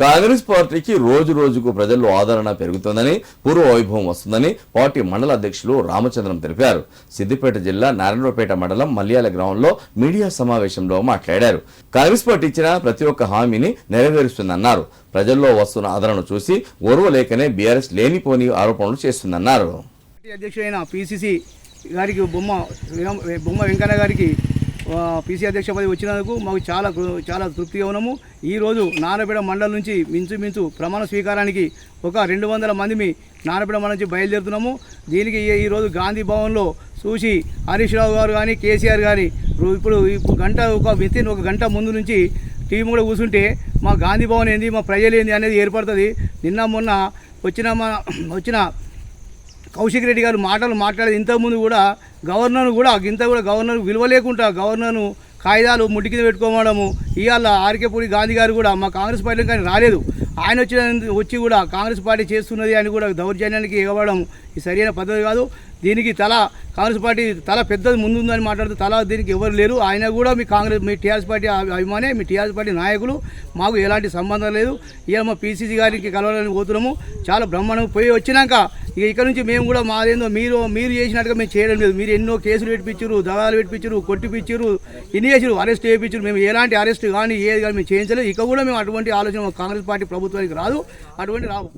కాంగ్రెస్ పార్టీకి రోజు రోజుకు ప్రజల్లో ఆదరణ పెరుగుతోందని పూర్వ వైభవం వస్తుందని పార్టీ మండల అధ్యక్షులు రామచంద్రం తెలిపారు. సిద్దిపేట జిల్లా నారాయణపేట మండలం మల్యాల గ్రామంలో మీడియా సమావేశంలో మాట్లాడారు. కాంగ్రెస్ పార్టీ ఇచ్చిన ప్రతి ఒక్క హామీని నెరవేరుస్తుందన్నారు. ప్రజల్లో వస్తున్న ఆదరణ చూసి ఓర్వలేకనే బీఆర్ఎస్ లేనిపోని ఆరోపణలు చేస్తుందన్నారు. అధ్యక్షుడైన పిసిసి గారికి బొమ్మ బొమ్మ వెంకన్న గారికి పీసీ అధ్యక్ష పదవి వచ్చినందుకు మాకు చాలా కృ- చాలా తృప్తిగా ఉన్నాము. ఈరోజు నారపేట మండలం నుంచి మించుమించు ప్రమాణ స్వీకారానికి ఒక రెండు వందల మంది మీ నారపేట మండలం నుంచి బయలుదేరుతున్నాము. దీనికి ఈ- ఈరోజు గాంధీ భవన్లో చూసి హరీష్ రావు గారు కానీ కేసీఆర్ కానీ ఇప్పుడు ఇప్పుడు గంట ఒక వితిన్ ఒక గంట ముందు నుంచి టీం కూడా కూర్చుంటే మా గాంధీ భవన్ ఏంది మా ప్రజలు ఏంది అనేది ఏర్పడుతుంది. నిన్న మొన్న వచ్చిన మా వచ్చిన కౌశిక్ రెడ్డి గారు మాటలు మాట్లాడేది ఇంతకుముందు కూడా గవర్నర్ కూడా ఇంత కూడా గవర్నర్ విలువ లేకుండా గవర్నర్ను కాగితాలు ముట్టి కింద పెట్టుకోవడము ఇవాళ ఆర్కేపూడి గాంధీ గారు కూడా మా కాంగ్రెస్ పార్టీ కానీ రాలేదు. ఆయన వచ్చిన వచ్చి కూడా కాంగ్రెస్ పార్టీ చేస్తున్నది అని కూడా దౌర్జన్యానికి ఎగవడం ఇది సరైన పద్ధతి కాదు. దీనికి తల కాంగ్రెస్ పార్టీ తల పెద్దది ముందుందని మాట్లాడుతూ తల దీనికి ఎవరు లేరు. ఆయన కూడా మీ కాంగ్రెస్ మీ టీఆర్ఎస్ పార్టీ అభిమానే మీ టీఆర్ఎస్ పార్టీ నాయకులు. మాకు ఎలాంటి సంబంధం లేదు. ఇవాళ మా పీసీసీ గారికి కలవాలని పోతున్నాము. చాలా బ్రహ్మాండం పోయి వచ్చినాక ఇక ఇక్కడ నుంచి మేము కూడా మాదేందో మీరు మీరు చేసినట్టుగా మేము చేయడం లేదు. మీరు ఎన్నో కేసులు పెట్టించారు దళాలు పెట్టించారు కొట్టిపించారు ఇన్ని చేసారు అరెస్ట్ చేయించారు. మేము ఎలాంటి అరెస్ట్ కానీ ఏది కానీ మేము చేయించలేదు. ఇక కూడా మేము అటువంటి ఆలోచన కాంగ్రెస్ పార్టీ ప్రభుత్వానికి రాదు. అటువంటి రావు